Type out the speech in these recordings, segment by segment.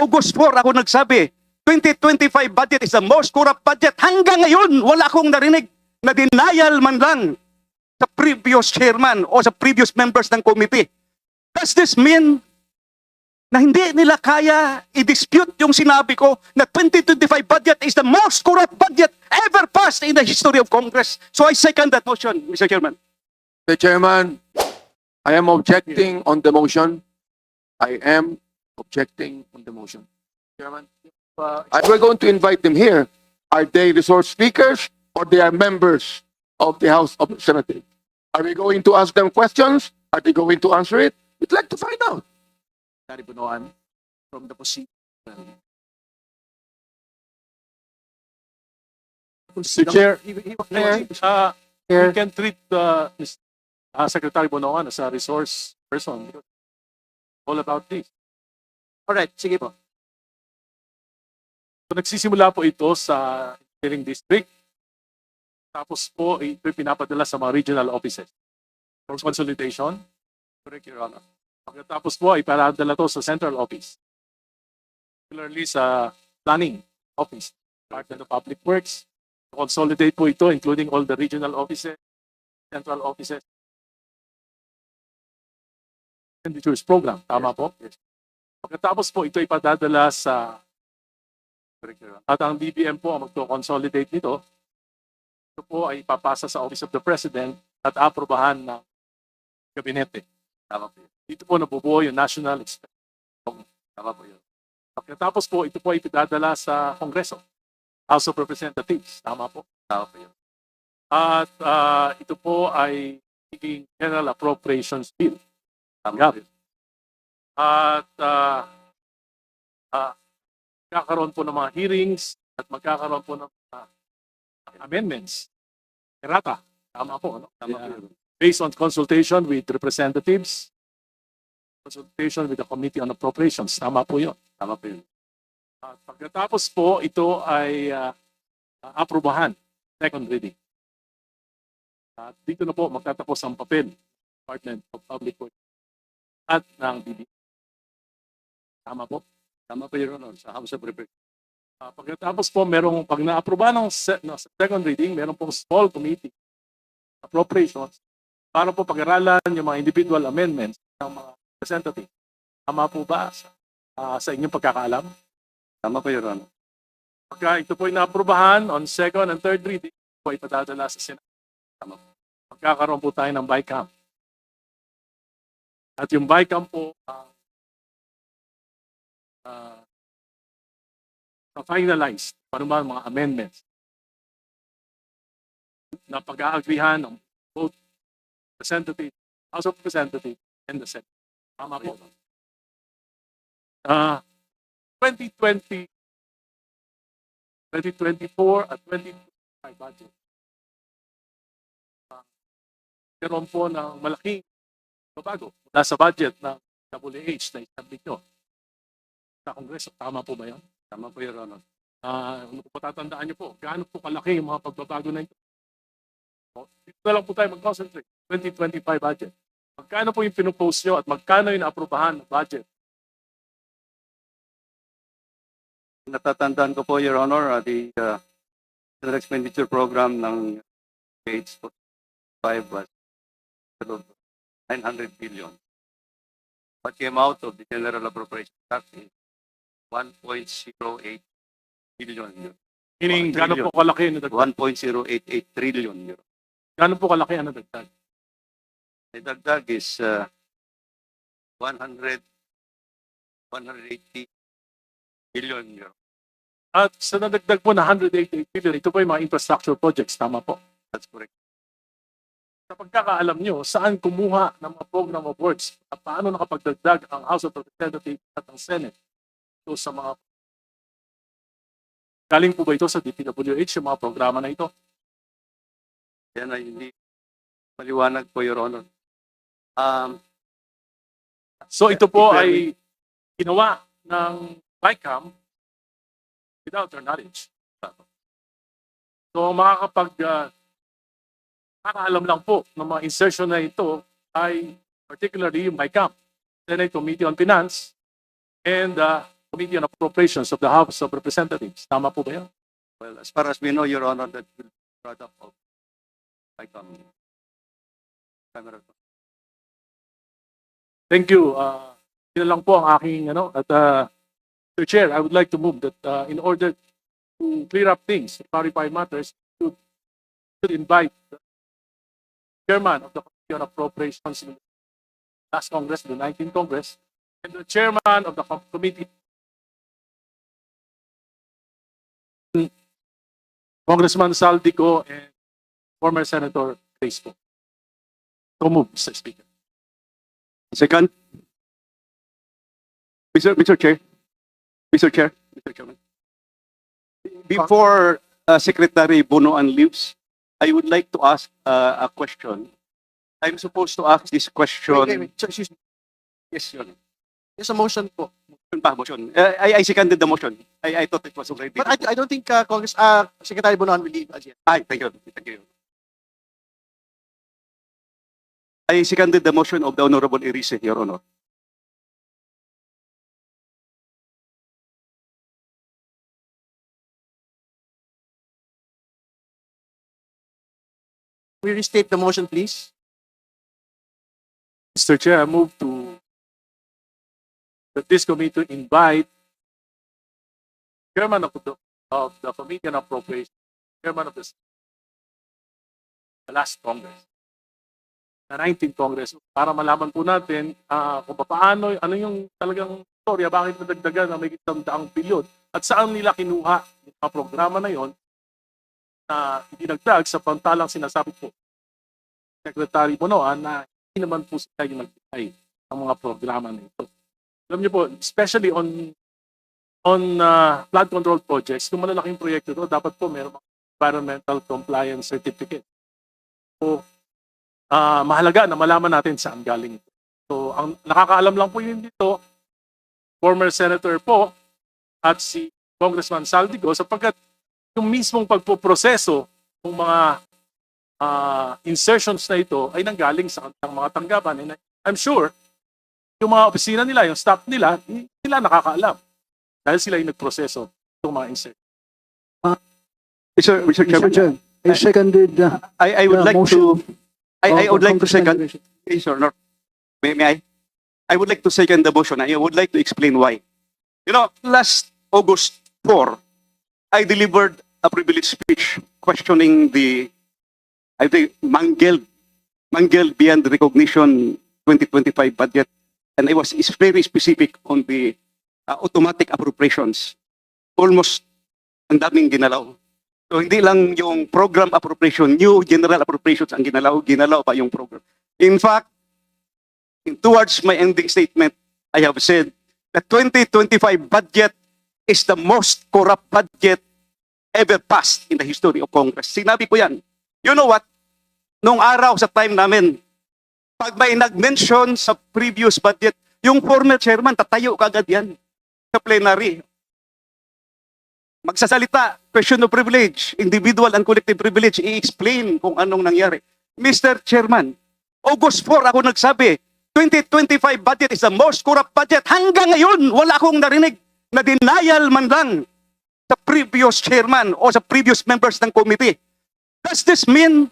August 4 ako nagsabi, 2025 budget is the most corrupt budget. Hanggang ngayon, wala akong narinig na denial man lang sa previous chairman o sa previous members ng committee. Does this mean na hindi nila kaya i-dispute yung sinabi ko na 2025 budget is the most corrupt budget ever passed in the history of Congress. So I second that motion, Mr. Chairman. Mr. Chairman, I am objecting on the motion. I am objecting on the motion. Chairman, uh, I- we're going to invite them here. Are they resource speakers or they are members of the House of Representatives? Are we going to ask them questions? Are they going to answer it? We'd like to find out. Secretary Bunoan from the position. Mr. Chair, He, he, Mayor. uh, we can treat uh, Ms. Uh, Secretary Bunoan as a resource person. All about this. Alright, sige po. So, nagsisimula po ito sa engineering district. Tapos po, ito pinapadala sa mga regional offices for consolidation. Correct, Your Honor. Pagkatapos po, iparadala to sa central office. Particularly sa planning office, Department of Public Works. Consolidate po ito, including all the regional offices, central offices. Expenditures program, tama po? Pagkatapos po, ito ipadadala sa at ang BBM po ang magto-consolidate nito. Ito po ay ipapasa sa Office of the President at aprobahan ng Gabinete. Tama po yun. Dito po nabubuo yung National Expenditure. Tama po yun. Pagkatapos po, ito po ay ipidadala sa Kongreso. House of Representatives. Tama po. Tama po yun. At ah, ito po ay magiging General Appropriations Bill. Tama po yun. At ah, ah, magkakaroon po ng mga hearings at magkakaroon po ng mga amendments. Errata. Tama po. Ano? Tama po yun. Based on consultation with representatives, consultation with the Committee on Appropriations. Tama po yun. Tama po yun. At pagkatapos po, ito ay uh, aprubahan. Second reading. At dito na po magtatapos ang papel Department of Public Works at ng BB. Tama po? Tama po yun, Honor, sa House of Representatives. Ah, pagkatapos po, merong, pag na-aproba ng se- no, second reading, meron pong small committee appropriations para po pag-aralan yung mga individual amendments ng mga representative. Tama po ba sa, ah, sa inyong pagkakaalam? Tama po, Your Honor. Pagka ito po ay naaprubahan on second and third reading, po ay padadala sa Senate. Tama po. Magkakaroon po tayo ng BICAM. At yung BICAM po, ah, uh, finalize ano ba ang mga amendments na pag-aagrihan ng both Representative, House of Representatives and the Senate. Tama po. Ah, 2020, 2024 at 2025 budget. Ah, meron po ng malaking babago mula sa budget ng WH na isabit nyo sa Kongreso. Tama po ba yan? Tama po, Your Honor. Ah, ano niyo po, gaano po kalaki yung mga pagbabago na ito? O, Dito na lang po tayo mag-concentrate. 2025 budget. Magkano po yung pinupose nyo at magkano yung aprubahan ng budget? natatandaan ko po, Your Honor, uh, the uh, general expenditure program ng page 5 was 900 billion. What came out of the general appropriation tax is 1.08 billion. euro. Meaning, trillion. po kalaki yung nadagdag? 1.088 trillion. euro. Gaano po kalaki ang nadagdag? The dagdag is uh, 100 180 billion euro. At sa nadagdag po na 188 billion, ito po yung mga infrastructure projects. Tama po. That's correct. Sa pagkakaalam nyo, saan kumuha ng mga program of works at paano nakapagdagdag ang House of Representatives at ang Senate ito sa mga Galing po ba ito sa DPWH, yung mga programa na ito? Yan ay hindi maliwanag po, Your Honor. Um, So ito po ay ginawa ng BICAM without their knowledge. So makakapag uh, makakaalam lang po ng mga insertion na ito ay particularly yung BICAM, Senate Committee on Finance and uh, Committee on Appropriations of the House of Representatives. Tama po ba yan? Well, as far as we know, Your Honor, that will be brought up of like um, camera. Thank you. Uh, yun lang po ang aking ano at uh, Mr. Chair, I would like to move that uh, in order to clear up things, to clarify matters, should should invite the chairman of the Committee on Appropriations in the last Congress, the 19th Congress, and the chairman of the com- committee Congressman Saldico and former Senator Crespo. So move, Mr. Speaker. Second. Mr. Mr. Chair. Mr. Chair. Mr. Chairman. Before uh, Secretary Bonoan leaves, I would like to ask uh, a question. I'm supposed to ask this question. Wait, wait, wait. So, Excuse me. Yes, Your Honor. There's a motion po. Motion pa, motion. Uh, I, I seconded the motion. I, I thought it was already. But I, I don't think uh, Congress, uh, Secretary Bonoan will leave as yet. Ay, thank you. Thank you. I seconded the motion of the Honorable Erice, Your Honor. We restate the motion, please. Mr. Chair, I move to that this committee invite chairman of the, of the Committee on Appropriations, chairman of the the last Congress, the 19th Congress, para malaman po natin ah, kung paano, ano yung talagang storya, bakit nadagdagan na may daang bilyon at saan nila kinuha yung mga programa na yon na dinagdag sa pantalang sinasabi po Secretary Bonoan na hindi naman po sila yung nagbigay ng mga programa na ito. Alam niyo po, especially on on uh, flood control projects, kung malalaking proyekto ito, dapat po meron environmental compliance certificate. So, ah, mahalaga na malaman natin saan galing ito. So, ang nakakaalam lang po yun dito, former senator po at si Congressman Saldigo sapagkat yung mismong pagpoproseso ng mga ah, insertions na ito ay nanggaling sa kanilang mga tanggapan. And I'm sure, yung mga opisina nila, yung staff nila, nila nakakaalam. Dahil sila yung nagproseso itong mga insertions. Mr. Mr. Chairman, Mr. I seconded uh, I, I would the like to, I, I of would like to second, Erice. Yes, Your Honor. May, may I? I would like to second the motion. I would like to explain why. You know, last August 4, I delivered a privileged speech questioning the, I think, mangled, mangled beyond recognition 2025 budget. And I was is very specific on the uh, automatic appropriations. Almost ang daming ginalaw. So hindi lang yung program appropriation, new general appropriations ang ginalaw, ginalaw pa yung program. In fact, in towards my ending statement, I have said the 2025 budget is the most corrupt budget ever passed in the history of Congress. Sinabi ko yan. You know what? Nung araw sa time namin, pag may nag-mention sa previous budget, yung former chairman, tatayo kagad yan sa plenary. Magsasalita, question of privilege, individual and collective privilege, i-explain kung anong nangyari. Mr. Chairman, August 4 ako nagsabi, 2025 budget is the most corrupt budget. Hanggang ngayon, wala akong narinig na denial man lang sa previous chairman o sa previous members ng committee. Does this mean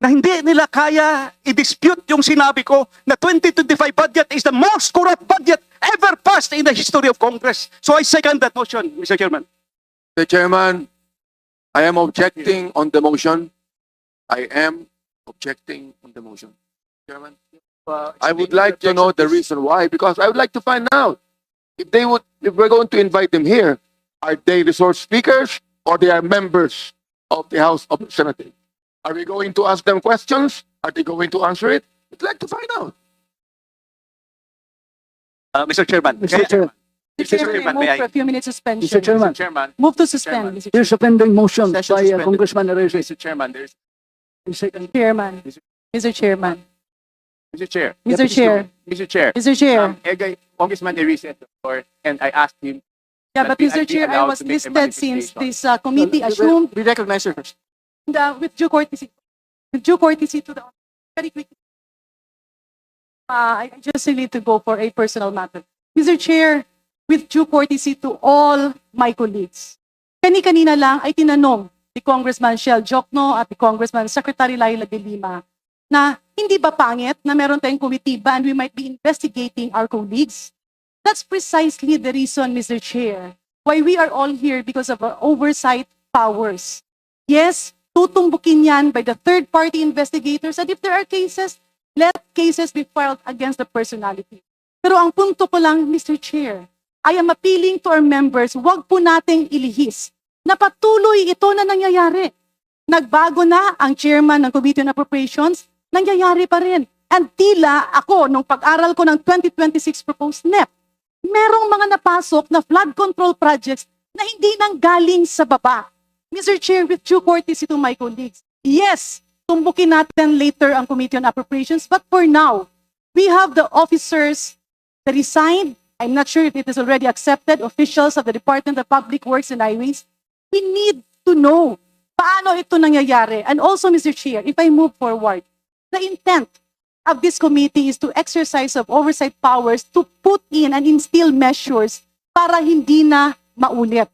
na hindi nila kaya i-dispute yung sinabi ko na 2025 budget is the most corrupt budget ever passed in the history of Congress. So I second that motion, Mr. Chairman. Mr. Chairman, I am objecting on the motion. I am objecting on the motion. Chairman, I would like to know the reason why, because I would like to find out if they would, if we're going to invite them here, are they resource speakers or they are members of the House of Representatives? Are we going to ask them questions? Are they going to answer it? I'd like to find out. Uh, Mr. Chairman. Mr. Chair, Mr. Mr. Chairman, Chairman, may move for I? a few minutes suspension. Mr. Chairman, Chairman. Move to suspend, Mr. there's a pending motion by Session uh, suspended. Congressman Erase. Mr. Chairman, there's, Second. Chairman. Mr. Chairman. Mr. Chair. Mr. Chair. Mr. Chair. Mr. Chair. Um, Egay, Congressman Erice at the floor, and I asked him, Yeah, but Mr. Chair, I was to make a listed since this uh, committee We- we- assumed We recognize her first. Uh, with due courtesy, with due courtesy to the, very quickly. Uh, I just need to go for a personal matter. Mr. Chair, with due courtesy to all my colleagues. Kani-kanina lang ay tinanong ni Congressman Shell Jokno at ni Congressman Secretary Laila de Lima na hindi ba pangit na meron tayong komitiba and we might be investigating our colleagues? That's precisely the reason, Mr. Chair, why we are all here because of our oversight powers. Yes, tutumbukin yan by the third-party investigators and if there are cases, let cases be filed against the personality. Pero ang punto ko lang, Mr. Chair, I am appealing to our members, wag po nating ilihis na patuloy ito na nangyayari. Nagbago na ang chairman ng Committee on Appropriations, nangyayari pa rin. And tila ako, nung pag-aral ko ng 2026 proposed NEP, merong mga napasok na flood control projects na hindi nang galing sa baba. Mr. Chair, with due courtesy to my colleagues, yes, tumbukin natin later ang Committee on Appropriations, but for now, we have the officers that resigned. I'm not sure if it is already accepted, officials of the Department of Public Works and Highways. We need to know paano ito nangyayari. And also, Mr. Chair, if I move forward, the intent of this committee is to exercise of oversight powers to put in and instill measures para hindi na maulit.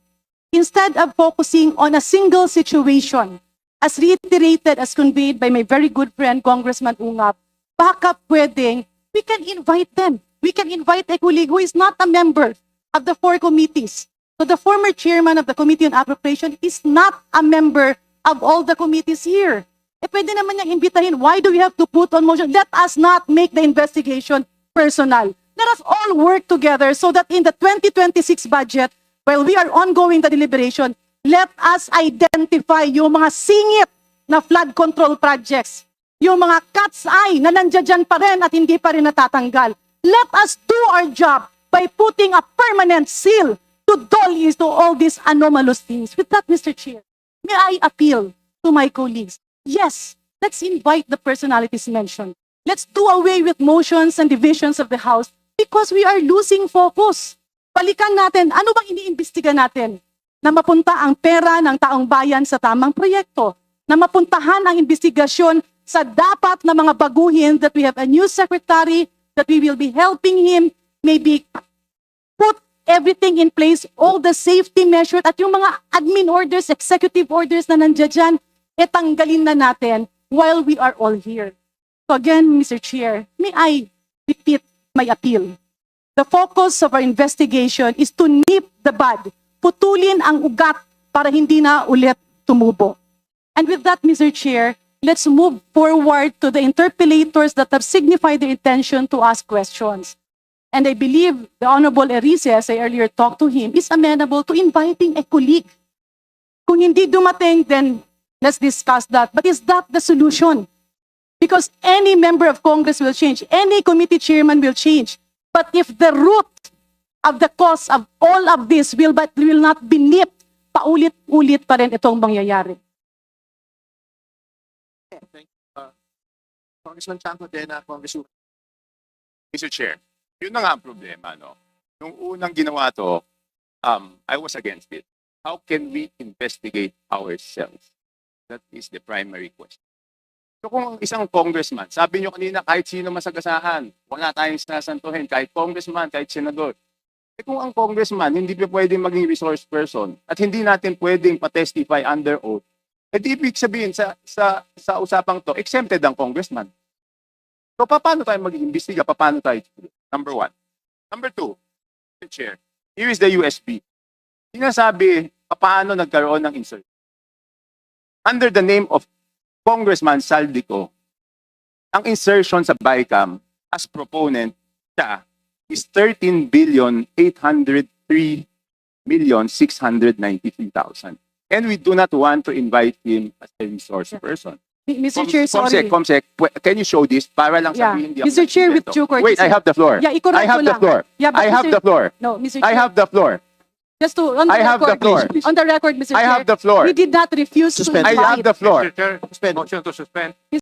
Instead of focusing on a single situation, as reiterated, as conveyed by my very good friend, Congressman Ungap, baka pwedeng, we can invite them. We can invite a colleague who is not a member of the four committees. So the former chairman of the Committee on Appropriation is not a member of all the committees here. Eh, pwede naman niyang imbitahin. Why do we have to put on motion? Let us not make the investigation personal. Let us all work together so that in the 2026 budget, while we are ongoing the deliberation, let us identify yung mga singit na flood control projects. Yung mga cat's eye na nandiyan pa rin at hindi pa rin natatanggal. Let us do our job by putting a permanent seal to dollies to all these anomalous things. With that, Mr. Chair, may I appeal to my colleagues? Yes, let's invite the personalities mentioned. Let's do away with motions and divisions of the House because we are losing focus. Balikan natin, ano bang iniimbestiga natin? Na mapunta ang pera ng taong bayan sa tamang proyekto. Na mapuntahan ang investigasyon sa dapat na mga baguhin that we have a new secretary, that we will be helping him, maybe put everything in place, all the safety measures at yung mga admin orders, executive orders na nandiyan dyan, e tanggalin na natin while we are all here. So again, Mr. Chair, may I repeat my appeal. The focus of our investigation is to nip the bud, putulin ang ugat para hindi na ulit tumubo. And with that, Mr. Chair, let's move forward to the interpellators that have signified their intention to ask questions. And I believe the Honorable Erice, as I earlier talked to him, is amenable to inviting a colleague. Kung hindi dumating, then let's discuss that. But is that the solution? Because any member of Congress will change, any committee chairman will change. But if the root of the cause of all of this will, but will not be nipped, paulit-ulit pa rin itong mangyayari. Congressman Chanco, then uh, Congresswoman. Mr. Chair, yun na nga ang problema, no? Nung unang ginawa to, um, I was against it. How can we investigate ourselves? That is the primary question. So kung ang isang congressman, sabi nyo kanina kahit sino masagasahan, wala tayong sasantuhin, kahit congressman, kahit senador. Eh kung ang congressman hindi pa pwedeng maging resource person at hindi natin pwedeng pa-testify under oath, eh di ibig sabihin sa, sa, sa usapang to, exempted ang congressman. So paano tayo mag-iimbestiga? Paano tayo? Number one. Number two, Mr. Chair, here is the USB. Sinasabi, paano nagkaroon ng insert? Under the name of Congressman Saldico, ang insertion sa BICAM as proponent siya is 13 billion 803 million 693,000. And we do not want to invite him as a resource person. Mr. Chair, sorry. Comsec, Comsec, can you show this para lang Yeah. sabihin hindi ako Mr. Chair, with due courtesy. Wait, I have the floor. Yeah, I have the lang. floor. Yeah, I have Mr. the floor. No, Mr. I Chair, have the floor. Just to, on the I have the record, floor. on the record, Mr. I Chair, have the floor. we did not refuse to Suspend. I invite. have the floor. Mr. Chair, Suspend. motion to suspend.